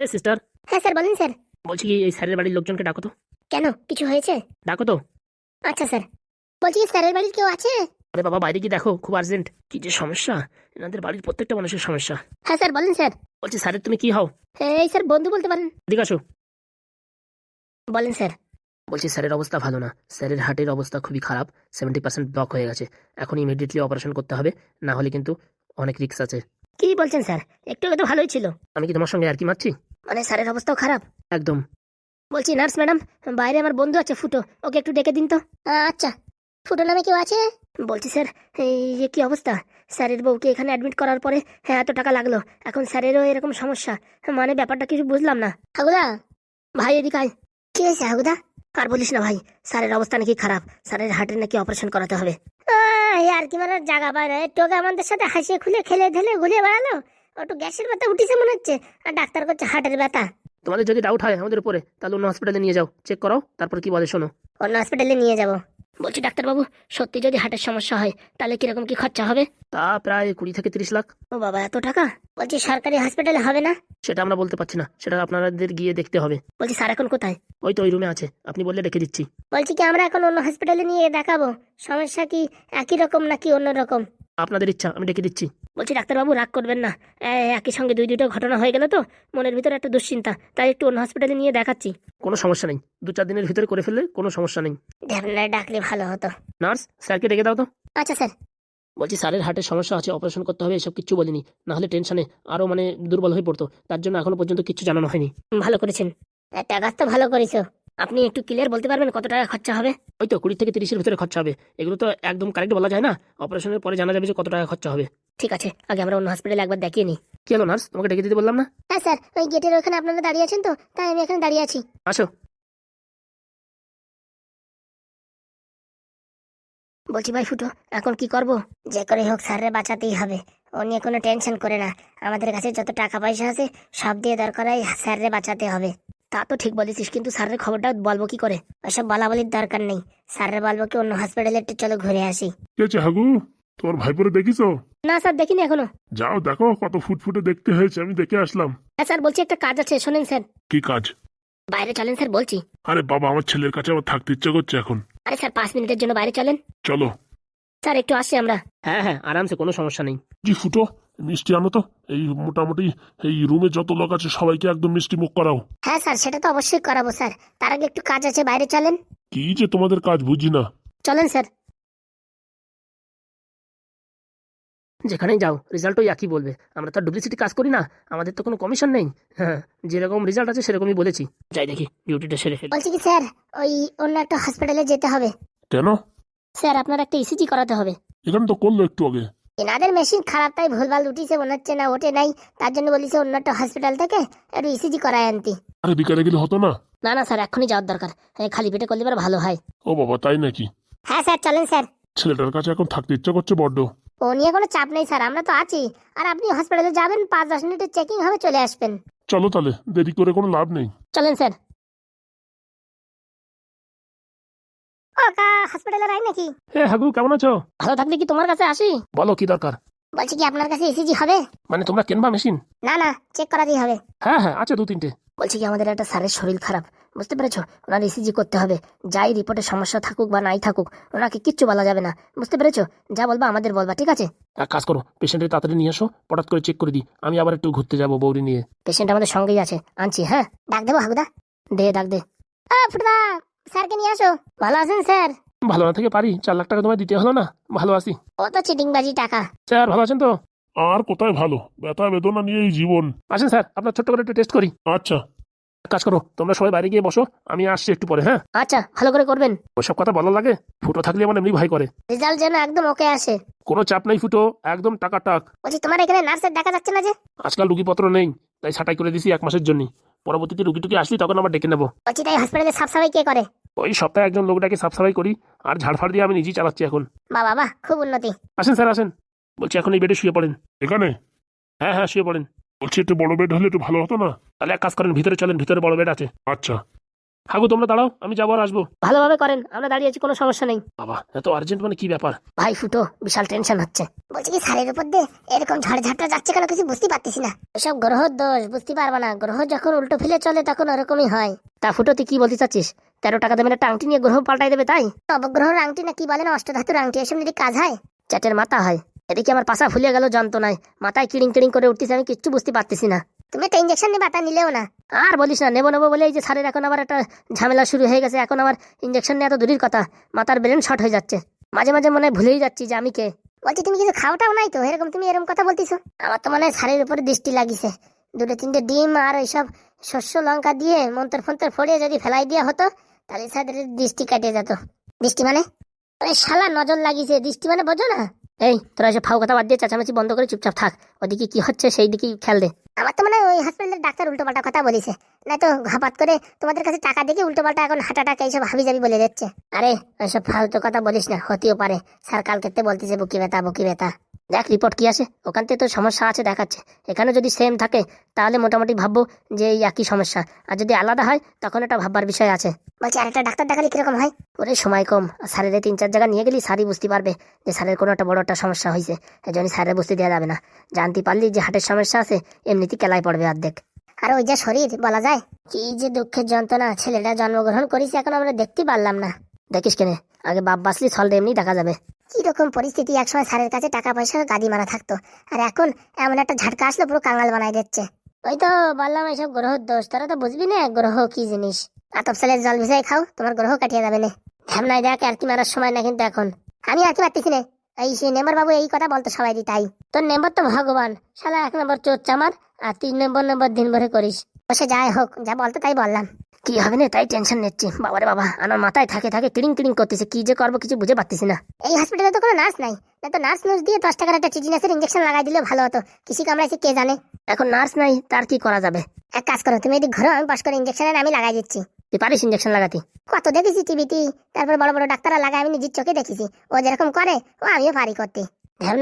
এ sister হ্যাঁ sir বলেন sir. বলছি কি এই স্যারের বাড়ির লোকজনকে ডাকো তো। কেন? কিছু হয়েছে? ডাকো তো। আচ্ছা স্যার। বলছি কি স্যারের বাড়ির কেউ আছে? আরে বাবা বাইরে কি দেখো খুব আর্জেন্ট কি যে সমস্যা? এনাদের বাড়ির প্রত্যেকটা মানুষের সমস্যা। হ্যাঁ স্যার বলেন স্যার। বলছি স্যারের তুমি কি হও? এই স্যার বন্ধু বলতে পারেন। এদিকে আসো। বলেন স্যার। বলছি স্যারের অবস্থা ভালো না। স্যারের হার্টের অবস্থা খুবই খারাপ। সেভেন্টি পার্সেন্ট ব্লক হয়ে গেছে। এখন ইমিডিয়েটলি অপারেশন করতে হবে। না হলে কিন্তু অনেক রিস্ক আছে। কি বলছেন স্যার? একটু আগে তো ভালোই ছিল। আমি কি তোমার সঙ্গে আর কি মারছি? মানে স্যারের অবস্থাও খারাপ? একদম। বলছি নার্স ম্যাডাম বাইরে আমার বন্ধু আছে ফুটো। ওকে একটু ডেকে দিন তো। আচ্ছা। ফুটো নামে কেউ আছে? বলছি স্যার এই কি অবস্থা? স্যারের বউকে এখানে অ্যাডমিট করার পরে হ্যাঁ এত টাকা লাগল। এখন স্যারেরও এরকম সমস্যা। মানে ব্যাপারটা কিছু বুঝলাম না। হাগুদা! ভাই এদিকে আয়। কি হয়েছে হাগুদা? আর বলিস না ভাই স্যারের অবস্থা নাকি খারাপ। স্যারের হার্টের নাকি অপারেশন করাতে হবে। আর কি মানে জায়গা পায় না। আমাদের সাথে হাসিয়ে খুলে খেলে ঢেলে ঘুরিয়ে বেড়ালো। একটু গ্যাসের ব্যথা উঠিছে মনে হচ্ছে। আর ডাক্তার করছে হার্টের ব্যথা। তোমাদের যদি ডাউট হয় আমাদের উপরে তাহলে অন্য হসপিটালে নিয়ে যাও চেক করাও তারপর কি বলে শোনো। অন্য হসপিটালে নিয়ে যাব। বলছি ডাক্তারবাবু সত্যি যদি হার্টের সমস্যা হয় তাহলে কীরকম কি খরচা হবে? তা প্রায় কুড়ি থেকে তিরিশ লাখ। ও বাবা এত টাকা? বলছি সরকারি হসপিটালে হবে না? সেটা আমরা বলতে পারছি না সেটা আপনাদের গিয়ে দেখতে হবে। বলছি স্যার এখন কোথায়? ওই তো ওই রুমে আছে আপনি বললে রেখে দিচ্ছি। বলছি কি আমরা এখন অন্য হসপিটালে নিয়ে দেখাবো। সমস্যা কি একই রকম নাকি অন্য রকম আপনাদের ইচ্ছা আমি ডেকে দিচ্ছি। বলছি ডাক্তারবাবু রাগ করবেন না। একই সঙ্গে দুই দুটো ঘটনা হয়ে গেল তো মনের ভিতরে একটা দুশ্চিন্তা তাই একটু অন্য হসপিটালে নিয়ে দেখাচ্ছি। কোনো সমস্যা নেই দু চার দিনের ভিতরে করে ফেললে কোনো সমস্যা নেই। ডাকলে ভালো হতো। নার্স স্যারকে ডেকে দাও তো। আচ্ছা স্যার। বলছি স্যারের হার্টের সমস্যা আছে অপারেশন করতে হবে এসব কিছু বলিনি। না হলে টেনশনে আরও মানে দুর্বল হয়ে পড়তো। তার জন্য এখনও পর্যন্ত কিছু জানানো হয়নি। ভালো করেছেন। একটা কাজ তো ভালো করেছ। আপনি একটু ক্লিয়ার বলতে পারবেন কত টাকা খরচা হবে? ওই তো কুড়ি থেকে তিরিশের ভিতরে খরচা হবে। এগুলো তো একদম কারেক্ট বলা যায় না। অপারেশনের পরে জানা যাবে যে কত টাকা খরচা হবে। ঠিক আছে আগে আমরা অন্য হসপিটালে একবার দেখিয়ে নিই। কি হলো নার্স? তোমাকে ডেকে দিতে বললাম না? হ্যাঁ স্যার ওই গেটের ওখানে আপনারা দাঁড়িয়ে আছেন তো তাই আমি এখানে দাঁড়িয়ে আছি। আসো। বলছি ভাই ফুটো এখন কি করব? যে করে হোক স্যারের বাঁচাতেই হবে। ও নিয়ে কোনো টেনশন করে না। আমাদের কাছে যত টাকা পয়সা আছে সব দিয়ে দরকার হয় স্যারের বাঁচাতে হবে। তা তো ঠিক বলেছিস কিন্তু স্যারের খবরটা বলব কি করে? ওসব বলা বলির দরকার নেই। স্যারের বলব কি অন্য হসপিটালে একটু চলো ঘুরে আসি। কে আছে হাগু? তোমার ভাইপোরে দেখিস? না স্যার দেখিনি এখনও। যাও দেখো কত ফুটফুটে দেখতে হয়েছে আমি দেখে আসলাম। হ্যাঁ স্যার বলছি একটা কাজ আছে শোনেন স্যার। কি কাজ? বাইরে চলেন স্যার বলছি। আরে বাবা আমার ছেলের কাছে আবার থাকতে ইচ্ছে করছে এখন। আরে স্যার পাঁচ মিনিটের জন্য বাইরে চলেন। চলো। স্যার একটু আসছি আমরা। হ্যাঁ হ্যাঁ আরামসে কোনো সমস্যা নেই। জি ফুটো মিষ্টি আনো তো। এই মোটামুটি এই রুমে যত লোক আছে সবাইকে একদম মিষ্টি মুখ করাও। হ্যাঁ স্যার সেটা তো অবশ্যই করাবো স্যার। তার আগে একটু কাজ আছে বাইরে চলেন। কি যে তোমাদের কাজ বুঝি না। চলেন স্যার। যেখানেই যাও রেজাল্ট ওই একই বলবে। আমরা তো ডুপ্লিসিটি কাজ করি না আমাদের তো কোনো কমিশন নেই। হ্যাঁ যেরকম রেজাল্ট আছে সেরকমই বলেছি। যাই দেখি ডিউটিটা সেরে ফেলি। বলছি কি স্যার ওই অন্য একটা হসপিটালে যেতে হবে। কেন? স্যার আপনার একটা ইসিজি করাতে হবে। এখানে তো করল একটু আগে। এনাদের মেশিন খারাপ তাই ভুলভাল উঠিছে মনে হচ্ছে না ওঠে নাই। তার জন্য বলিছে অন্য একটা হসপিটাল থেকে একটু ইসিজি করায় আনতি। আরে বিকালে গেলে হতো না? না না স্যার এখনই যাওয়ার দরকার। হ্যাঁ, খালি পেটে করলে এবার ভালো হয়। ও বাবা তাই নাকি? হ্যাঁ স্যার চলেন স্যার। ছেলেটার কাছে এখন থাকতে ইচ্ছে করছে বড্ড। ও নিয়ে কোনো চাপ নেই স্যার আমরা তো আছি। আর আপনি হসপিটালে যাবেন পাঁচ দশ মিনিটের চেকিং হবে চলে আসবেন। চলো তাহলে দেরি করে কোনো লাভ নেই। চলেন স্যার। ও কা হসপিটালে রাই নাকি? হে হাগু কেমন আছো? ভালো থাকলে কি তোমার কাছে আসি? বলো কি দরকার? বলছি কি আপনার কাছে ইসিজি হবে? মানে তোমরা কেনবা মেশিন না না চেক করাতেই হবে। হ্যাঁ হ্যাঁ আছে দু তিনটে বলছি কি আমাদের একটা স্যারের শরীর খারাপ। বুঝতে পেরেছ? ওনার ইসিজি করতে হবে। যাই রিপোর্টে সমস্যা থাকুক বা নাই থাকুক ওনাকে কিচ্ছু বলা যাবে না। বুঝতে পেরেছ? যা বলবা আমাদের বলবা ঠিক আছে? এক কাজ করো পেশেন্টের তাড়াতাড়ি নিয়ে আসো হঠাৎ করে চেক করে দিই। আমি আবার একটু ঘুরতে যাব বৌরি নিয়ে। পেশেন্ট আমাদের সঙ্গেই আছে। আনছি হ্যাঁ? ডাক দেবো হাগুদা? দে ডাক দে। আ, স্যারকে নিয়ে আসো? ভালো আছেন স্যার? ভালো না থেকে পারি চার লাখ টাকা তোমায় দিতে হলো না? ভালো আছি। ও তো চিটিংবাজি টাকা। স্যার ভালো আছেন তো? আর কোথায় ভালো? ব্যথা বেদনা নিয়েই জীবন। আসেন স্যার আপনার ছোট্ট করে একটু টেস্ট করি। আচ্ছা। এক কাজ করো তোমরা সবাই বাইরে গিয়ে বসো আমি আসছি একটু পরে হ্যাঁ? আচ্ছা ভালো করে করবেন। ওসব কথা ভালো লাগে ফুটো থাকলে আমার এমনি ভয় করে। রেজাল্ট যেন একদম ওকে আসে। কোনো চাপ নেই ফুটো একদম টাকা টাক। বলছি তোমার এখানে নার্সের দেখা যাচ্ছে না যে? আজকাল রুগীপত্র নেই তাই ছাটাই করে দিছি এক মাসের জন্য পরবর্তীতে রুগী টুকি আসলি তখন আবার ডেকে নেব। বলছি তাই হসপিটালে সাফ সাফাই কে করে? ওই সপ্তাহে একজন লোকটাকে সাফ সাফাই করি আর ঝাড়ফাড় দিয়ে আমি নিজেই চালাচ্ছি এখন। বা বাবা খুব উন্নতি। আসেন স্যার আসেন। বলছি এখন এই বেডে শুয়ে পড়েন। এখানে? হ্যাঁ হ্যাঁ শুয়ে পড়েন। বলছি একটু বড় বেড হলে একটু ভালো হতো না? তাহলে এক কাজ করেন ভিতরে চলেন ভিতরে বড় বেড আছে। আচ্ছা। হাগু তোমরা দাঁড়াও আমি যাব আর আসব। ভালোভাবে করেন আমরা দাঁড়িয়ে আছি কোনো সমস্যা নেই। বাবা এত আর্জেন্ট মানে কি ব্যাপার? ভাই ফুটো বিশাল টেনশন হচ্ছে। বলছি কি সারের উপর দিয়ে এরকম ঝড় ঝাপটা যাচ্ছে কেন কিছু বুঝতে পারতেছি না। এসব গ্রহ দোষ বুঝতে পারবা না। গ্রহ যখন উল্টো ফেলে চলে তখন ওরকমই হয়। তা ফুটো তুই কি বলতে চাচ্ছিস? তেরো টাকা দেবেন একটা আংটি নিয়ে গ্রহ পাল্টাই দেবে তাই? নবগ্রহর আংটি না কি বলে না অষ্টধাতুর আংটি এসব যদি কাজ হয়? চ্যাটের মাথা হয়। এদিকে আমার পাশা ফুলে গেল যন্ত্রণায়। মাথায় কিড়িং কিড়িং করে উঠতেছে আমি কিচ্ছু বুঝতে পারতেছি না। তুমি একটা ইঞ্জেকশন নিবা তা নিলেও না। আর বলিস না নেব নেব বলে এই যে স্যারের এখন আবার একটা ঝামেলা শুরু হয়ে গেছে এখন আমার ইঞ্জেকশন নিয়ে এত দূরের কথা মাথার ব্রেন শর্ট হয়ে যাচ্ছে। মাঝে মাঝে মনে ভুলেই যাচ্ছি যে আমি কে। বলছি তুমি কিছু খাওয়াটাও নাই তো? এরকম তুমি এরকম কথা বলতিছো? আমার তো মনে হয় শাড়ির উপরে দৃষ্টি লাগিছে। দুটো তিনটে ডিম আর এইসব শস্য লঙ্কা দিয়ে মন্তর ফন্তর ফড়িয়ে যদি ফেলাই দেওয়া হতো তাহলে স্যারের দৃষ্টি কাটিয়ে যেত। দৃষ্টি মানে? আরে শালা নজর লাগিছে দৃষ্টি মানে বোঝো না। এই তোরা যে ফাউ কথা বাদ দিয়ে চাচামাচি বন্ধ করে চুপচাপ থাক। ওদিকে কি হচ্ছে সেই দিকেই খেয়াল দে। আমার তো মানে হয় ওই হাসপাতালের ডাক্তার উল্টো পাল্টা কথা বলেছে। না তো ঘাপাত করে তোমাদের কাছে টাকা দেখে উল্টো পাল্টা এখন হাঁটা টাকা এইসব হাবি যাবি বলে দিচ্ছে। আরে ওইসব ফালতু কথা বলিস না হতেও পারে। স্যার কালকে বলতেছে বুকি ব্যথা বুকি ব্যথা দেখ রিপোর্ট কি আছে ওখান থেকে তো সমস্যা আছে, দেখাচ্ছে। এখানে যদি সেম থাকে, তাহলে মোটামুটি ভাববো যে এই একই সমস্যা। আর যদি আলাদা হয়, তখন এটা ভাববার বিষয় আছে। বলছি, আরেকটা ডাক্তার দেখালে কীরকম হয়? ওরে, সময় কম। আর স্যারের তিন চার জায়গা নিয়ে গেলি স্যারই বুঝতে পারবে যে স্যারের কোনো একটা বড় একটা সমস্যা হয়েছে। এই জন্য স্যারের বুঝতে দেওয়া যাবে না। জানতে পারলি যে হাটের সমস্যা আছে, এমনিতেই কেলায় পড়বে অর্ধেক। আর ওই যে শরীর, বলা যায়, কি যে দুঃখের যন্ত্রণা, ছেলেটা জন্মগ্রহণ করেছে এখন আমরা দেখতে পারলাম না। দেখিস কেনে, আগে বাপ বাসলি ছলটা এমনি দেখা যাবে। কীরকম পরিস্থিতি? একসময় স্যারের কাছে টাকা পয়সা গাদি মারা থাকতো। আর এখন এমন একটা ঝাটকা আসলো পুরো কাঙ্গাল বানাই দিচ্ছে। ওই তো বললাম এইসব গ্রহ দোষ। তোরা তো বুঝবি না গ্রহ কি জিনিস। আতপ সালের জল ভিজাই খাও তোমার গ্রহ কাটিয়ে যাবে না। ঢ্যামনাই দেখ আর কি মারার সময় না কিন্তু এখন। আমি আর কি পারতেছি না। এই সেই নেম্বার বাবু এই কথা বলতো সবাই তাই। তোর নেম্বার তো ভগবান। শালা এক নম্বর চোর চামার আর তিন নম্বর নম্বর দিন ভরে করিস। বসে যাই হোক যা বলতো তাই বললাম। কি হবে না তাই টেনশন নিচ্ছি। বাবারে বাবা আমার মাথায় থাকে থাকে কিড়িং কিড়িং করতেছে কি যে করব কিছু বুঝে পারতেছি না। এই হসপিটালে তো কোনো নার্স নাই। না তো নার্স নুস দিয়ে দশ টাকার একটা চিচিনাসের ইঞ্জেকশন লাগাই দিলে ভালো হতো। কৃষি কামড়াইছে কে জানে? এখন নার্স নাই তার কি করা যাবে? এক কাজ করো তুমি এদিক ঘরে আমি পাশ করে ইঞ্জেকশনের আমি লাগাই দিচ্ছি। তুই পারিস ইঞ্জেকশন লাগাতে? কত দেখেছি টিভিতে তারপর বড় বড় ডাক্তাররা লাগায় আমি নিজের চোখে দেখেছি। ও যেরকম করে ও আমিও পারি করতে।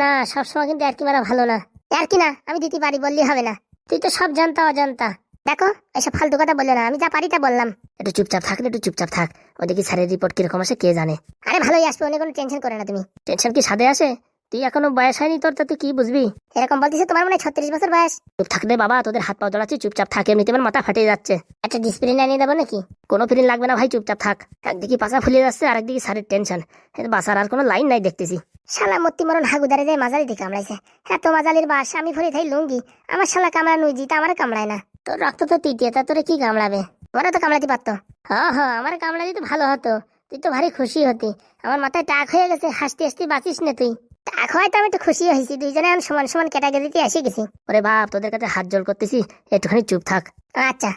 না সবসময় কিন্তু আর কি মারা ভালো না। আর কি না আমি দিতে পারি বললেই হবে না। তুই তো সব জানতা অজান্তা। দেখো, এসব ফালতু কথা বলল না, আমি যা পারি তা বললাম। একটু চুপচাপ থাক একটু চুপচাপ থাক। ওদিকে স্যারের রিপোর্ট কীরকম আসে কে জানে। আরে ভালোই আসবে, অনেক কোনো টেনশন করে না তুমি। টেনশন কি সাদে আসে? তুই এখনও বয়স হয়নি তোর, তা তুই কি বুঝবি? এরকম বলতেছে তোমার মনে ছত্রিশ বছর বয়স। চুপ থাকবে বাবা, তোদের হাত পা জড়াচ্ছি, চুপচাপ থাক, এমনিতে আমার মাথা ফাটিয়ে যাচ্ছে। একটা ডিসপ্লিন আনিয়ে দেবো নাকি? কোনো ফিলিং লাগবে না ভাই, চুপচাপ থাক। একদিকে পাশা ফুলিয়ে যাচ্ছে আর একদিকে স্যারের টেনশন বাসার আর কোনো লাইন নাই দেখতেছি। শালা মত্তি মরণ হাগুদারে যায় মাজালি দিয়ে কামড়াইছে। এত মাজালির বাস, আমি ভরে থাই লুঙ্গি। আমার শালা কামড়া নুই জিতা আমার কামড়ায় না। তোর রক্ত তো তৃতীয় তা তোরে কি কামড়াবে? ওরা তো কামড়াতে পারতো। হ্যাঁ হ্যাঁ আমার কামড়া দিতে ভালো হতো। তুই তো ভারী খুশি হতি। আমার মাথায় টাক হয়ে গেছে হাসতে হাসতে বাঁচিস না তুই। টাক হয়তো আমি একটু খুশি হয়েছি দুইজনে এখন সমান সমান ক্যাটাগরিতে এসে গেছি। ওরে বাপ তোদের কাছে হাত জোর করতেছি একটুখানি চুপ থাক। আচ্ছা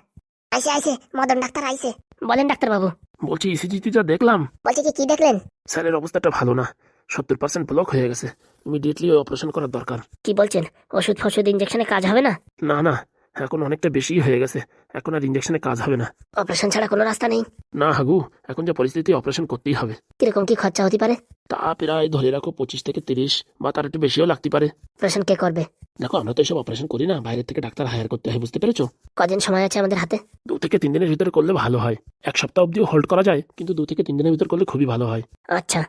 আইসে আইসে মদন ডাক্তার আইসে। বলেন ডাক্তার বাবু। বলছি ইসিজিতে যা দেখলাম। বলছি কি কি দেখলেন? স্যারের অবস্থাটা ভালো না। সত্তর পার্সেন্ট ব্লক হয়ে গেছে। ইমিডিয়েটলি অপারেশন করার দরকার। কি বলছেন? ওষুধ ফষুধ ইঞ্জেকশনে কাজ হবে না? না না এখন অনেকটা বেশি হয়ে গেছে। এখন আর ইঞ্জেকশনে কাজ হবে না। অপারেশন ছাড়া কোনো রাস্তা নেই। না হাগু এখন যা পরিস্থিতি অপারেশন করতেই হবে। কীরকম কি খরচা হতে পারে? তা প্রায় ধরে রাখো পঁচিশ থেকে তিরিশ বা তার একটু বেশিও লাগতে পারে। অপারেশন কে করবে? দেখো আমরা তো এসব অপারেশন করি না বাইরের থেকে ডাক্তার হায়ার করতে হয় বুঝতে পেরেছ? কদিন সময় আছে আমাদের হাতে? দু থেকে তিন দিনের ভিতরে করলে ভালো হয়। এক সপ্তাহ অবধিও হোল্ড করা যায় কিন্তু দু থেকে তিন দিনের ভিতর করলে খুবই ভালো হয়। আচ্ছা।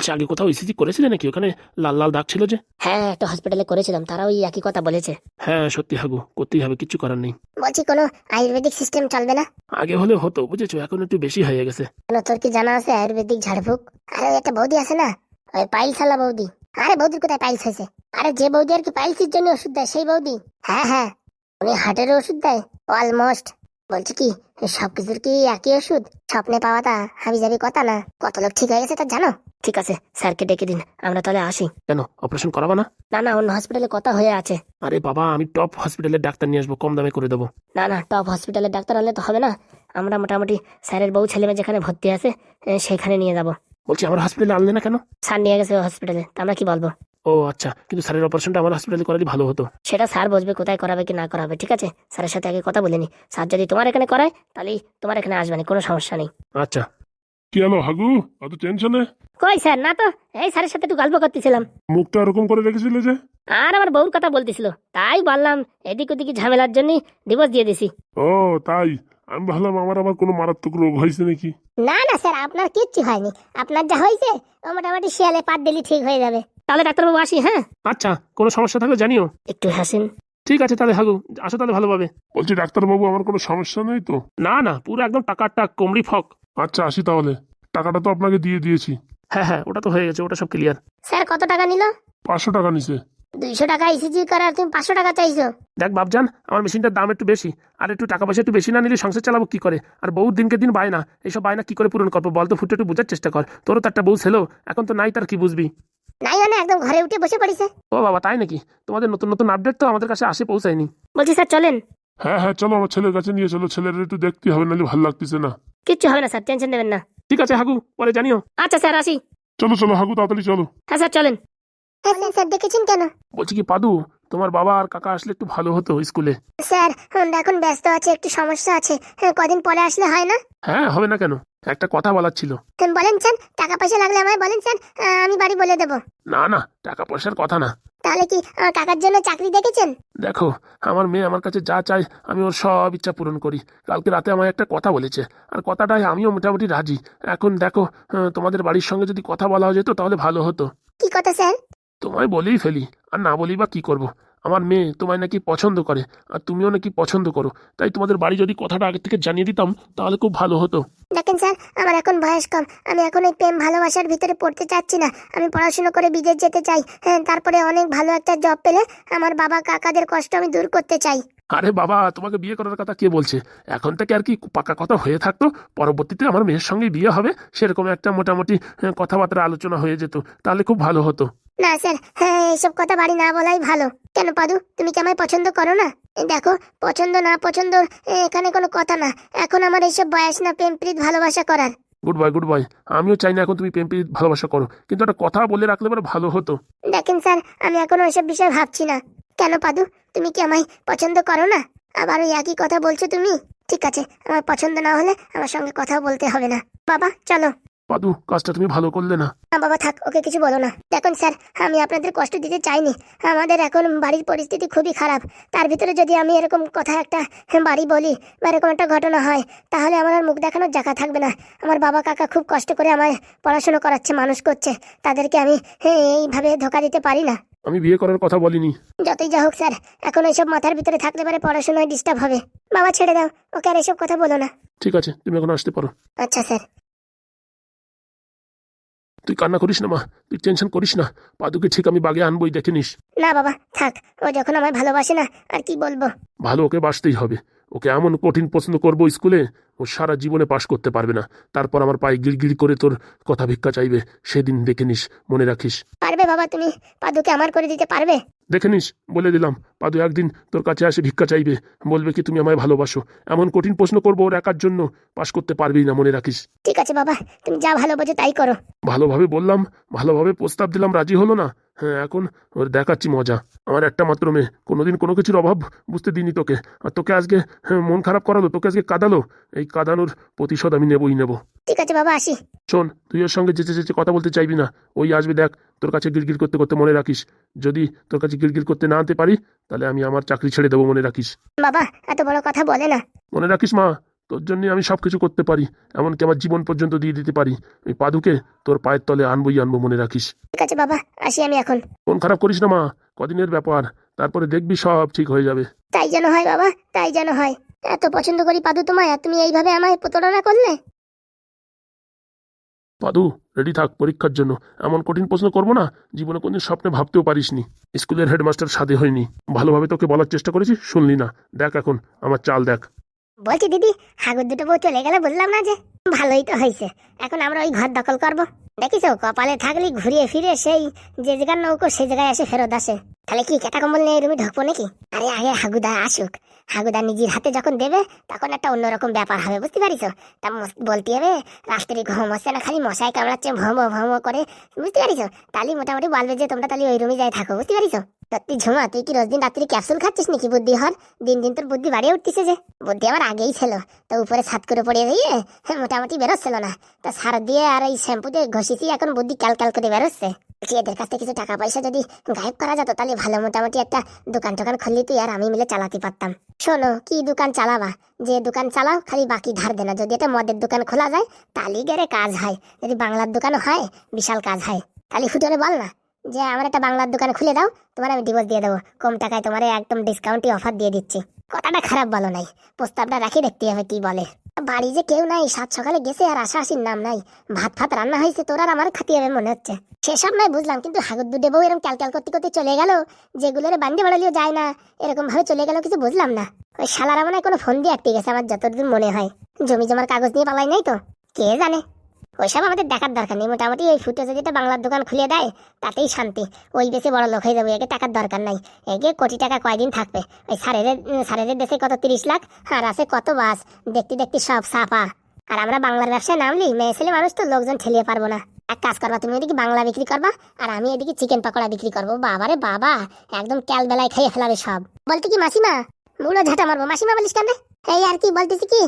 আচ্ছা আগে কোথাও ইসিজি করেছিলে নাকি? ওখানে লাল লাল দাগ ছিল যে? হ্যাঁ একটা হসপিটালে করেছিলাম তারাও ওই একই কথা বলেছে। হ্যাঁ সত্যি হাগু করতেই হবে কিচ্ছু করার নেই। বলছি কোনো আয়ুর্বেদিক সিস্টেম চলবে না? আগে হলে হতো বুঝেছ? এখন একটু বেশি হয়ে গেছে। কেন তোর কি জানা আছে আয়ুর্বেদিক ঝাড়ফুঁক? আরে ওই একটা বৌদি আছে না? ওই পাইলস আলা বৌদি। আরে বৌদির কোথায় পাইলস হয়েছে? আরে যে বৌদি আর কি পাইলসের জন্য ওষুধ দেয় সেই বৌদি? হ্যাঁ হ্যাঁ। উনি হার্টের ওষুধ দেয়? অলমোস্ট বলছি কি সবকিছুর কি একই ওষুধ? স্বপ্নে পাওয়া তা হাবি যাবি কথা না। কত লোক ঠিক হয়ে গেছে তা জানো? ঠিক আছে স্যারকে ডেকে দিন আমরা তাহলে আসি। কেন অপারেশন করাবা না? না না অন্য হসপিটালে কথা হয়ে আছে। আরে বাবা আমি টপ হসপিটালের ডাক্তার নিয়ে আসব কম দামে করে দেবো। না না টপ হসপিটালের ডাক্তার হলে তো হবে না। আমরা মোটামুটি স্যারের বউ ছেলে মেয়ে যেখানে ভর্তি আছে সেখানে নিয়ে যাব। বলছি আমার হসপিটালে আনলে না কেন? স্যার নিয়ে গেছে হসপিটালে তা আমরা কি বলব? ও আচ্ছা। কিন্তু স্যারের অপারেশনটা আমার হসপিটালে করালে ভালো হতো। সেটা স্যার বুঝবে কোথায় করাবে কি না করাবে ঠিক আছে? স্যারের সাথে আগে কথা বলিনি স্যার যদি তোমার এখানে করায় তাহলেই তোমার এখানে আসবে না কোনো সমস্যা নেই। আচ্ছা। কি হলো হাগু? অত টেনশনে কই স্যার না তো। এই স্যারের সাথে একটু গল্প করতেছিলাম। মুখটা এরকম করে রেখেছিলে যে? আর আমার বউর কথা বলতেছিল। তাই বললাম এদিক ওদিকে ঝামেলার জন্য ডিভোর্স দিয়ে দিছি। ও তাই? আমি ভাবলাম আমার আবার কোনো মারাত্মক রোগ হয়েছে নাকি? না না স্যার আপনার কিচ্ছু হয়নি। আপনার যা হয়েছে ও মোটামুটি শিয়ালে পাত দিলি ঠিক হয়ে যাবে। তাহলে ডাক্তারবাবু আসি হ্যাঁ? আচ্ছা কোনো সমস্যা থাকলে জানিও। একটু হাসেন। ঠিক আছে তাহলে হাগু আসো তাহলে ভালোভাবে। বলছি ডাক্তারবাবু আমার কোনো সমস্যা নেই তো? না না পুরো একদম টাকার টাক কোমড়ি ফক। আচ্ছা আসি তাহলে। টাকাটা তো আপনাকে দিয়ে দিয়েছি। হ্যাঁ হ্যাঁ ওটা তো হয়ে গেছে ওটা সব ক্লিয়ার স্যার কত টাকা নিল? পাঁচশো টাকা নিছে। দুইশো টাকা ইসিজি করার তুমি পাঁচশো টাকা চাইছো? দেখ বাবজান আমার মেশিনটার দাম একটু বেশি। আর একটু টাকা পয়সা একটু বেশি না নিলে সংসার চালাবো কি করে? আর বউ দিনকে দিন বায়না। এইসব বায়না কি করে পূরণ করব? বল তো ফুটে একটু বোঝার চেষ্টা কর। তোরও তো একটা বউ ছিল এখন তো নাই তার কি বুঝবি? নাই মানে একদম ঘরে উঠে বসে পড়েছে। ও বাবা তাই নাকি? তোমাদের নতুন নতুন আপডেট তো আমাদের কাছে আসে পৌঁছায়নি। বলছি স্যার চলেন। হ্যাঁ হ্যাঁ চলো আমার ছেলের কাছে নিয়ে চলো ছেলের একটু দেখতে হবে নাহলে ভালো লাগতেছে না। কিচ্ছু হবে না স্যার টেনশন নেবেন না। ঠিক আছে হাগু পরে জানিও। আচ্ছা স্যার আসি। চলো চলো হাগু তাড়াতাড়ি চলো। হ্যাঁ স্যার চলেন। হ্যাঁ স্যার ডেকেছেন কেন? বলছি কি পাদু তোমার বাবা আর কাকা আসলে একটু ভালো হতো স্কুলে। স্যার এখন ব্যস্ত আছে একটু সমস্যা আছে। হ্যাঁ, কদিন পরে আসলে হয় না? হ্যাঁ হবে না কেন? একটা কথা বলার ছিল। বলেন স্যার? টাকা পয়সা লাগলে আমায় বলেন স্যার। আমি বাড়ি বলে দেবো। না না টাকা পয়সার কথা না। তাহলে কি টাকার জন্য চাকরি দেখেছেন? দেখো আমার মেয়ে আমার কাছে যা চায় আমি ওর সব ইচ্ছা পূরণ করি। কালকে রাতে আমায় একটা কথা বলেছে আর কথাটায় আমিও মোটামুটি রাজি। এখন দেখো তোমাদের বাড়ির সঙ্গে যদি কথা বলা যেত তাহলে ভালো হতো। কি কথা স্যার? তোমায় বলেই ফেলি আর না বলি বা কি করব। আমার মেয়ে তোমায় নাকি পছন্দ করে, আর তুমিও নাকি পছন্দ করো। তাই তোমাদের বাড়ি যদি কথাটা আগে থেকে জানিয়ে দিতাম, তাহলে খুব ভালো হতো। দেখেন স্যার, আমার এখন বয়স কম। আমি এখন এই প্রেম ভালোবাসার ভিতরে পড়তে চাচ্ছি না। আমি পড়াশোনা করে বিদেশ যেতে চাই। হ্যাঁ তারপরে অনেক ভালো একটা জব পেলে আমার বাবা কাকাদের কষ্ট আমি দূর করতে চাই। আরে বাবা তোমাকে বিয়ে করার কথা কে বলছে? এখন থেকে আর কি পাকা কথা হয়ে থাকতো। পরবর্তীতে আমার মেয়ের সঙ্গে বিয়ে হবে সেরকম একটা মোটামুটি কথাবার্তা আলোচনা হয়ে যেত। তাহলে খুব ভালো হতো। না স্যার হ্যাঁ এইসব কথা বাড়ি না বলাই ভালো। কেন পাদু তুমি কি আমায় পছন্দ করো না? দেখো পছন্দ না পছন্দ এখানে কোনো কথা না। এখন আমার এইসব বয়স না প্রেম প্রীত ভালোবাসা করার। গুড বাই গুড বাই আমিও চাই না এখন তুমি প্রেম প্রীতি ভালোবাসা করো। কিন্তু একটা কথা বলে রাখলে পরে ভালো হতো। দেখেন স্যার আমি এখন ওইসব বিষয়ে ভাবছি না। কেন পাদু? তুমি কি আমায় পছন্দ করো না? আবার ওই একই কথা বলছো তুমি? ঠিক আছে আমার পছন্দ না হলে আমার সঙ্গে কথা বলতে হবে না। বাবা চলো। পাদু কাজটা তুমি ভালো করলে না। না বাবা থাক ওকে কিছু বলো না। দেখুন স্যার আমি আপনাদের কষ্ট দিতে চাইনি। আমাদের এখন বাড়ির পরিস্থিতি খুবই খারাপ। তার ভিতরে যদি আমি এরকম কথা একটা বাড়ি বলি বা এরকম একটা ঘটনা হয় তাহলে আমার আর মুখ দেখানোর জায়গা থাকবে না। আমার বাবা কাকা খুব কষ্ট করে আমায় পড়াশোনা করাচ্ছে মানুষ করছে। তাদেরকে আমি হ্যাঁ, এইভাবে ধোকা দিতে পারি না। আমি বিয়ে করার কথা বলিনি। যতই যা হোক স্যার এখন এইসব মাথার ভিতরে থাকলে পারে পড়াশোনায় ডিস্টার্ব হবে। বাবা ছেড়ে দাও ওকে আর এসব কথা বলো না। ঠিক আছে তুমি এখন আসতে পারো। আচ্ছা স্যার। তুই কান্না করিস না মা। তুই টেনশন করিস না। পাদুকে ঠিক আমি বাগে আনবই দেখে নিস। না বাবা থাক। ও যখন আমায় ভালোবাসে না আর কি বলব? ভালো ওকে বাসতেই হবে। ওকে এমন কঠিন প্রশ্ন করব স্কুলে ও সারা জীবনে পাশ করতে পারবে না। তারপর আমার পায়ে গিড়গিড় করে তোর কথা ভিক্ষা চাইবে। সেদিন দেখে নিস মনে রাখিস। পারবে বাবা তুমি পাদুকে আমার করে দিতে পারবে? দেখে নিস বলে দিলাম। পাদু একদিন তোর কাছে আসে ভিক্ষা চাইবে। বলবে কি তুমি আমায় ভালোবাসো। এমন কঠিন প্রশ্ন করব ওর একার জন্য। পাশ করতে পারবি না মনে রাখিস। ঠিক আছে বাবা তুমি যা ভালো বোঝো তাই করো। ভালোভাবে বললাম ভালোভাবে প্রস্তাব দিলাম রাজি হলো না। হ্যাঁ এখন ওর দেখাচ্ছি মজা। আমার একটা মাত্র মেয়ে কোনোদিন কোনো কিছুর অভাব বুঝতে দিইনি তোকে। আর তোকে আজকে হ্যাঁ, মন খারাপ করালো তোকে আজকে কাঁদালো। এই কাঁদানোর প্রতিশোধ আমি নেবই নেব। ঠিক আছে বাবা আসি। শোন তুই ওর সঙ্গে যেচে যেচে কথা বলতে চাইবি না। ওই আসবে দেখ তোর কাছে গিরগির করতে করতে মনে রাখিস। যদি তোর কাছে গিরগির করতে না আনতে পারি তাহলে আমি আমার চাকরি ছেড়ে দেবো মনে রাখিস। বাবা এত বড় কথা বলে না। মনে রাখিস মা তোর জন্য আমি সব কিছু করতে পারি এমনকি আমার জীবন পর্যন্ত দিয়ে দিতে পারি। ওই পাদুকে তোর পায়ের তলে আনবই আনব মনে রাখিস। ঠিক আছে বাবা আসি আমি এখন। মন খারাপ করিস না মা কদিনের ব্যাপার তারপরে দেখবি সব ঠিক হয়ে যাবে। তাই যেন হয় বাবা তাই যেন হয়। এত পছন্দ করি পাদু তোমায় তুমি এইভাবে আমায় প্রতারণা করলে? পাদু, রেডি থাক পরীক্ষার জন্য। এমন কঠিন প্রশ্ন করব না, জীবনে কোনদিন স্বপ্নে ভাবতেও পারিসনি। স্কুলের হেডমাস্টার সাদে হয়নি। ভালোভাবে তোকে বলার চেষ্টা করেছি, শুনলি না। দেখ এখন, আমার চাল দেখ। বলছি, দিদি, হাগুর দুটো বউ চলে গেলে, বললাম না যে। ভালোই তো হয়েছে। এখন আমরা ওই ঘর দখল করব। দেখিস কপালে থাকলি ঘুরিয়ে ফিরে সেই যে জায়গার নৌকো, সেই জায়গায় এসে ফেরত আসে। তাহলে কি কেটা কম্বল নিয়ে রুমে ঢুকবো নাকি? আরে আগে হাগুদা আসুক। হাগুদা নিজের হাতে যখন দেবে, তখন একটা অন্যরকম ব্যাপার হবে, বুঝতে পারিস তা বলতে হবে, রাত্রি ঘুম হচ্ছে না, খালি মশাই কামড়াচ্ছে, ভম ভম করে, বুঝতে পারিস তাহলে মোটামুটি বলবে যে তোমরা তাহলে ওই রুমে যাই থাকো, বুঝতে পারিস সত্যি ঝুমা তুই কি রোজ দিন রাত্রি ক্যাপসুল খাচ্ছিস নাকি বুদ্ধি? হর দিন দিন তোর বুদ্ধি বাড়িয়ে উঠতেছে যে। বুদ্ধি আমার আগেই ছিল। তো উপরে ছাদ করে পড়িয়ে দিয়ে হ্যাঁ, মোটামুটি বেরোচ্ছিল না। তা সার দিয়ে আর এই শ্যাম্পু দিয়ে ঘষিছি এখন বুদ্ধি ক্যাল ক্যাল করে বেরোচ্ছে। এদের কাছ থেকে কিছু টাকা পয়সা যদি গায়েব করা যেত তাহলে ভালো মোটামুটি একটা দোকান টোকান খুললি তুই আর আমি মিলে চালাতে পারতাম। শোনো কি দোকান চালাবা? যে দোকান চালাও খালি বাকি ধার দেনা যদি একটা মদের দোকান খোলা যায় তালি গেলে কাজ হয়। যদি বাংলার দোকান হয় বিশাল কাজ হয়। তাহলে ফুটলে বল না। যে আমার একটা বাংলার দোকান খুলে দাও, তোমার আমি ডিভোর্স দিয়ে দেবো। কম টাকায় তোমার একদম ডিসকাউন্টে অফার দিয়ে দিচ্ছি। কথাটা খারাপ বলো নাই, প্রস্তাবটা রাখি দেখতে হবে কি বলে। বাড়ি যে কেউ নাই, সাত সকালে গেছে আর আশা আসির নাম নাই। ভাত ফাত রান্না হয়েছে, তোর আর আমার খাতি হবে মনে হচ্ছে। সেসব নয়, বুঝলাম, কিন্তু হাগুর দুধে বউ এরকম ক্যালক্যাল করতে করতে চলে গেল, যেগুলোর বান্ডে বাড়ালিও যায় না এরকম ভাবে চলে গেল কিছু বুঝলাম না। ওই শালারা মনে হয় কোনো ফোন দিয়ে আটকে গেছে, আমার যতদূর মনে হয়। জমি জমার কাগজ নিয়ে পালাই নাই তো, কে জানে? ওইসব আমাদের দেখার দরকার নেই। মোটামুটি ওই ফুটেজে যেটা বাংলার দোকান খুলে দেয়, তাতেই শান্তি। ওই বেশি বড় লোক হয়ে যাবে, একে টাকার দরকার নাই। একে কোটি টাকা কয়দিন থাকবে? ওই সারের সারের দেশে কত তিরিশ লাখ? আর আছে কত বাস? দেখতে দেখতে সব সাফা। আর আমরা বাংলার ব্যবসায় নামলি মেয়ে ছেলে মানুষ তো লোকজন ঠেলিয়ে পারব না। এক কাজ করবা, তুমি এদিকে বাংলা বিক্রি করবা, আর আমি এদিকে চিকেন পকোড়া বিক্রি করব। বাবারে বাবা, একদম ক্যাল বেলায় খেয়ে ফেলাবে সব। বলতে কি মাসিমা? মুড়ো ঝাঁটা মারবো। মাসিমা বলিস কেন? এই আর কি বলতেছি কি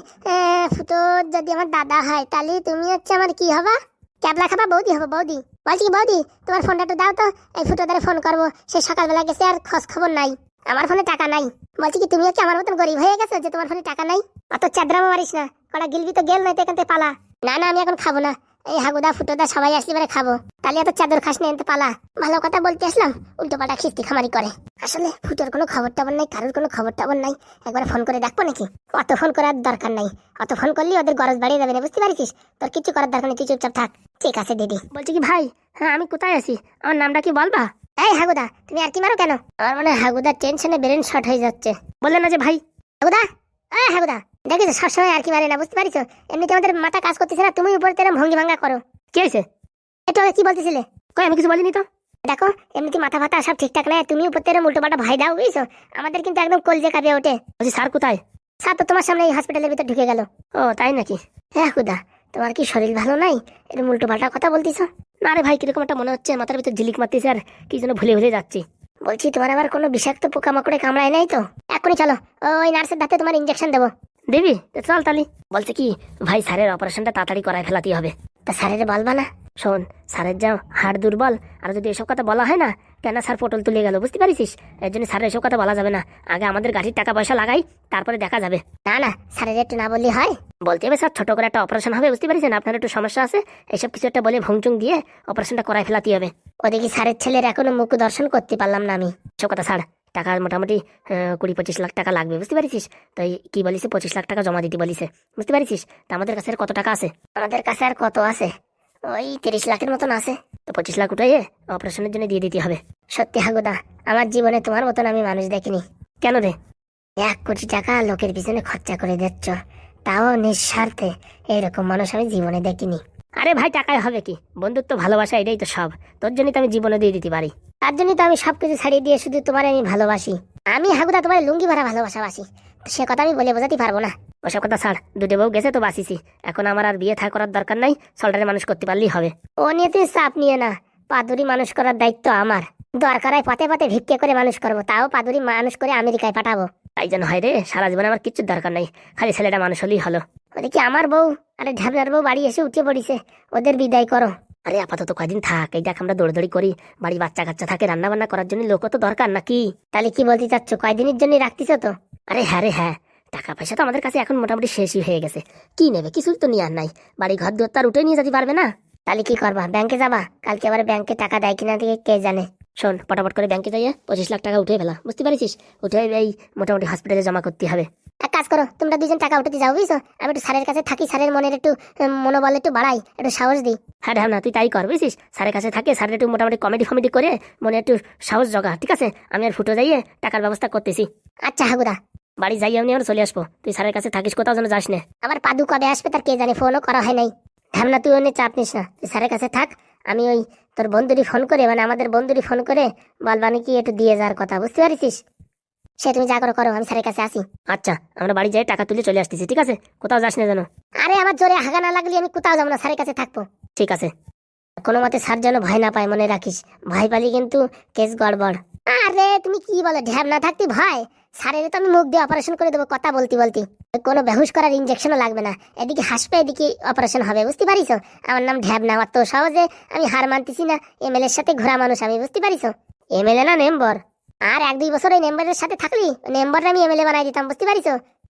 ফুটো যদি আমার দাদা হয়, তাহলে তুমি হচ্ছে আমার কি হবা? ক্যাবলা খাবা? বৌদি হব, বৌদি। বলছি বৌদি, তোমার ফোনটা একটু দাও তো। এই ফুটো দ্বারা ফোন করব। সে সকালবেলা গেছে আর খোঁজ খবর নাই। আমার ফোনে টাকা নাই। বলছি কি, তুমি হচ্ছে আমার মতন গরিব হয়ে গেছো যে তোমার ফোনে টাকা নাই? অত চাদ্রামা মারিস না। কটা গিলবি তো গেল না এখান থেকে পালা। না না, আমি এখন খাব না। এই হাগুদা ফুটোদা সবাই আসলে পরে খাব। তাহলে এত চাদর খাস না এনতে পালা। ভালো কথা বলতে আসলাম উল্টো পাল্টা খিস্তি খামারি করে। আসলে ফুটোর কোনো খবর টবর নাই কারোর কোনো খবর টবর নাই। একবার ফোন করে ডাকবো নাকি? অত ফোন করার দরকার নাই। অত ফোন করলে ওদের গরজ বাড়িয়ে যাবে না বুঝতে পারছিস? তোর কিছু করার দরকার নেই তুই চুপচাপ থাক। ঠিক আছে দিদি। বলছি কি ভাই? হ্যাঁ আমি কোথায় আছি? আমার নামটা কি বলবা? এই হাগুদা তুমি আর কি মারো কেন? আমার মনে হয় হাগুদা টেনশনে ব্রেন শর্ট হয়ে যাচ্ছে। বললেন না যে ভাই। হাগুদা এই হাগুদা, দেখেছ, সবসময় আর কি মারে না, বুঝতে পারিস এমনিতে আমাদের মাথা কাজ করতেছে না তুমি উপরে তেরম ভঙ্গি ভাঙ্গা করো। কি হয়েছে? একটু আগে কি বলতেছিলে? কই, আমি কিছু বলিনি তো? দেখো, এমনিতে মাথা ফাতা সব ঠিকঠাক নাই, তুমি উপর তেরম উল্টো পাল্টা ভাই দাও, বুঝছ? আমাদের কিন্তু একদম কলজে কাঁপিয়ে ওঠে। বলছি, স্যার কোথায়? স্যার তো তোমার সামনে এই হসপিটালের ভিতর ঢুকে গেল। ও, তাই নাকি? হ্যাঁ হুদা তোমার কি শরীর ভালো নাই? এরকম উল্টো পাল্টা কথা বলতিছো? না রে ভাই, কীরকম একটা মনে হচ্ছে, মাথার ভিতর ঝিলিক মারতেছে আর কি যেন ভুলে ভুলে যাচ্ছি। বলছি, তোমার আবার কোনো বিষাক্ত পোকামাকড়ে কামড়ায় নাই তো? এখনই চলো। ওই নার্সের দাঁতে তোমার ইঞ্জেকশন দেবো। দিবি? চল তালি বলছে কি, ভাই, স্যারের অপারেশনটা তাড়াতাড়ি করায় ফেলাতেই হবে। তা স্যারের বলবা না? শোন স্যারের যা হাড় দুর্বল আর যদি এসব কথা বলা হয় না কেন স্যার পটল তুলে গেল বুঝতে পারিস এর জন্য স্যারের এসব কথা বলা যাবে না। আগে আমাদের গাড়ির টাকা পয়সা লাগাই তারপরে দেখা যাবে। না না স্যারের একটু না বললে হয়। বলতে হবে স্যার ছোট করে একটা অপারেশন হবে বুঝতে পারছেন আপনার একটু সমস্যা আছে এসব কিছু একটা বলে ভংচুং দিয়ে অপারেশনটা করাই ফেলাতে হবে। ওদিকে স্যারের ছেলের এখনও মুখ দর্শন করতে পারলাম না আমি। সব কথা ছাড় টাকা মোটামুটি কুড়ি পঁচিশ লাখ টাকা লাগবে বুঝতে পারিস তাই কি বলিস পঁচিশ লাখ টাকা জমা দিতে বলিস বুঝতে পারিস তা আমাদের কাছে আর কত টাকা আছে? আমাদের কাছে আর কত আছে? ওই তিরিশ লাখের মতন আছে। তো পঁচিশ লাখ উঠাইয়ে অপারেশনের জন্য দিয়ে দিতে হবে। সত্যি হাগুদা, আমার জীবনে তোমার মতন আমি মানুষ দেখিনি। কেন রে? এক কোটি টাকা লোকের পিছনে খরচা করে দিচ্ছ। তাও নিঃস্বার্থে এইরকম মানুষ আমি জীবনে দেখিনি। আরে ভাই, টাকায় হবে কি? বন্ধুত্ব, ভালোবাসা, এটাই তো সব। তোর জন্যই তো আমি জীবনে দিয়ে দিতে পারি। তার জন্যই তো আমি সবকিছু ছাড়িয়ে দিয়ে শুধু তোমার আমি ভালোবাসি। আমি হাগুদা তোমার লুঙ্গি ভরা ভালোবাসাবাসি সে কথা আমি বলে বোঝাতে পারব না। ওসব কথা ছাড়, দুটো বউ গেছে তো বাসিছি এখন আমার আর বিয়ে থা করার দরকার নাই, সলটারে মানুষ করতে পারলেই হবে। ও নিয়ে তুই চাপ নিয়ে না, পাদুরি মানুষ করার দায়িত্ব আমার। দরকার হয় পথে পথে ভিক্ষে করে মানুষ করব, তাও পাদুরি মানুষ করে আমেরিকায় পাঠাবো। তাই যেন হয় রে, সারা জীবনে আমার কিচ্ছু দরকার নাই, খালি ছেলেটা মানুষ হলেই হলো। ওদিকে আমার বউ, আরে ঢাবনার বউ বাড়ি এসে উঠে পড়িছে, ওদের বিদায় করো। আরে আপাতত কয়দিন থাক, এই দেখ আমরা দৌড়দৌড়ি করি বাড়ি বাচ্চা কাচ্চা থাকে রান্না বান্না করার জন্য লোক তো দরকার নাকি? তাহলে কি বলতে চাচ্ছ, কয়দিনের জন্য রাখতিস তো? আরে হ্যাঁ রে হ্যাঁ। টাকা পয়সা তো আমাদের কাছে এখন মোটামুটি শেষই হয়ে গেছে। কি নেবে কিছু তো নিয়ে আর নাই। বাড়ি ঘর দুয়ার তার উঠে নিয়ে যেতে পারবে না? তাহলে কি করবা, ব্যাংকে যাবা? কালকে আবার ব্যাংকে টাকা দেয় কিনা দিকে কে জানে? শোন, পটাপট করে ব্যাংকে যাইয়ে পঁচিশ লাখ টাকা উঠে ফেলা, বুঝতে পারিস উঠে এই মোটামুটি হসপিটালে জমা করতে হবে। এক কাজ করো তোমরা দুজন টাকা উঠাতে যাও বুঝছ? আমি একটু স্যারের কাছে থাকি স্যারের মনের একটু মনোবল একটু বাড়াই একটু সাহস দিই। হ্যাঁ হ্যাঁ না তুই তাই কর বুঝছিস? স্যারের কাছে থাকে স্যারের একটু মোটামুটি কমেডি ফমেডি করে মনে একটু সাহস জগা ঠিক আছে? আমি আর ফুটো যাইয়ে টাকার ব্যবস্থা করতেছি। আচ্ছা হাগুদা। বাড়ি যাই আমি আর চলে আসব। তুই স্যারের কাছে থাকিস কোথাও যেন যাস না। আবার পাদু কবে আসবে তার কে জানে ফোনও করা হয় নাই। ঢামনা তুই অনেক চাপ নিস না। তুই স্যারের কাছে থাক আমি ওই তোর বন্ধুরি ফোন করে মানে আমাদের বন্ধুরি ফোন করে বলবানি কি একটু দিয়ে যাওয়ার কথা বুঝতে পারিস সে তুমি যা করো করো আমি স্যারের কাছে আসি। আচ্ছা আমরা বাড়ি যাই টাকা তুলে চলে আসতেছি ঠিক আছে? কোথাও যাস না যেন। আরে আমার জোরে হাগা না লাগলে আমি কোথাও যাব না স্যারের কাছে থাকব। ঠিক আছে। কোনো মতে স্যার যেন ভয় না পায় মনে রাখিস। ভয় পালি কিন্তু কেস গড়বড়। আরে তুমি কি বলো ঢ্যাব না থাকতে ভাই স্যারের তো আমি মুখ দিয়ে অপারেশন করে দেবো কথা বলতে বলতে। কোনো বেহুশ করার ইঞ্জেকশনও লাগবে না। এদিকে হাসবে এদিকে অপারেশন হবে বুঝতে পারিস? আমার নাম ঢ্যাব না অত সহজে আমি হার মানতেছি না। এমএলএ এর সাথে ঘোরা মানুষ আমি বুঝতে পারিস? এমএলএ না মেম্বার? আর এক দুই বছর এই মেম্বারের সাথে থাকলি মেম্বাররা আমি এমএলএ বানাই দিতাম বুঝতে পারিস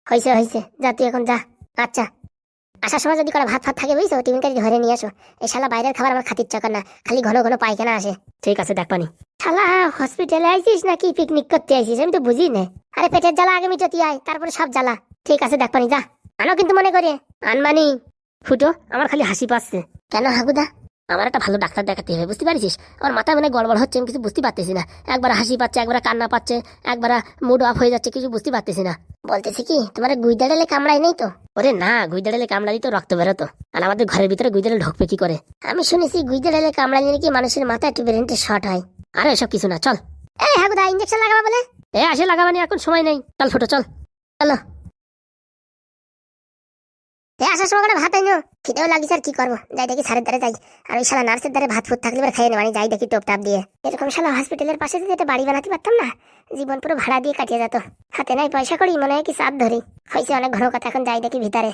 হয়েছে হয়েছে যা তুই এখন যা। আচ্ছা। আসার সময় যদি করে ভাত ফাত থাকে বুঝছ? টিফিন কারি ধরে নিয়ে আসো। এই শালা বাইরের খাবার আমার খাতির চকার না। খালি ঘন ঘন পায়খানা আসে। ঠিক আছে দেখ পানি। শালা হসপিটালে আইছিস নাকি? পিকনিক করতে আইছিস? আমি তো বুঝি না। আরে পেটের জ্বালা আগে মিটাতে আয় তারপরে সব জ্বালা। ঠিক আছে দেখ পানি যা। আনো কিন্তু মনে করে। আনমানি ফুটো আমার খালি হাসি পাচ্ছে। কেন হাগুদা? আমার একটা ভালো ডাক্তার দেখাতে হবে, বুঝতে পারছিস আমার মাথা মানে গড়বড় হচ্ছে, আমি কিছু বুঝতে পারতেছি না। একবার হাসি পাচ্ছে, একবার কান্না পাচ্ছে, একবার মুড অফ হয়ে যাচ্ছে, কিছু বুঝতে পারতেছি না। বলতেছি কি, তোমার গুইদাড়ালে কামড়াই নেই তো? ওরে না গুইদাড়ালে কামড়ালি তো রক্ত বেরোতো। আর আমাদের ঘরের ভিতরে গুইদাড়ালে ঢুকবে কি করে? আমি শুনেছি গুইদাড়ালে কামড়ালি নাকি মানুষের মাথায় একটু বেরেন্টে শর্ট হয়। আরে এসব কিছু না, চল। এই হাগুদা ইঞ্জেকশন লাগাবা বলে? এ, আসে লাগাবানি এখন সময় নেই। চল ফুটো চল। চলো। এ, আসার সময় করে ভাত আনো খিদেও লাগিস আর কি করব? যাই দেখি সারের দ্বারে যাই। আর ওই শালা নার্সের দ্বারে ভাত ফুট থাকলে এবার খাইয়ে নেবানি যাই দেখি টোপ টাপ দিয়ে। এরকম শালা হসপিটালের পাশে যদি একটা বাড়ি বানাতে পারতাম না, জীবন পুরো ভাড়া দিয়ে কাটিয়ে যেত। হাতে নাই পয়সা করি মনে হয় কি সাপ ধরি। হয়েছে অনেক ঘন কথা, এখন যাই দেখি ভিতরে।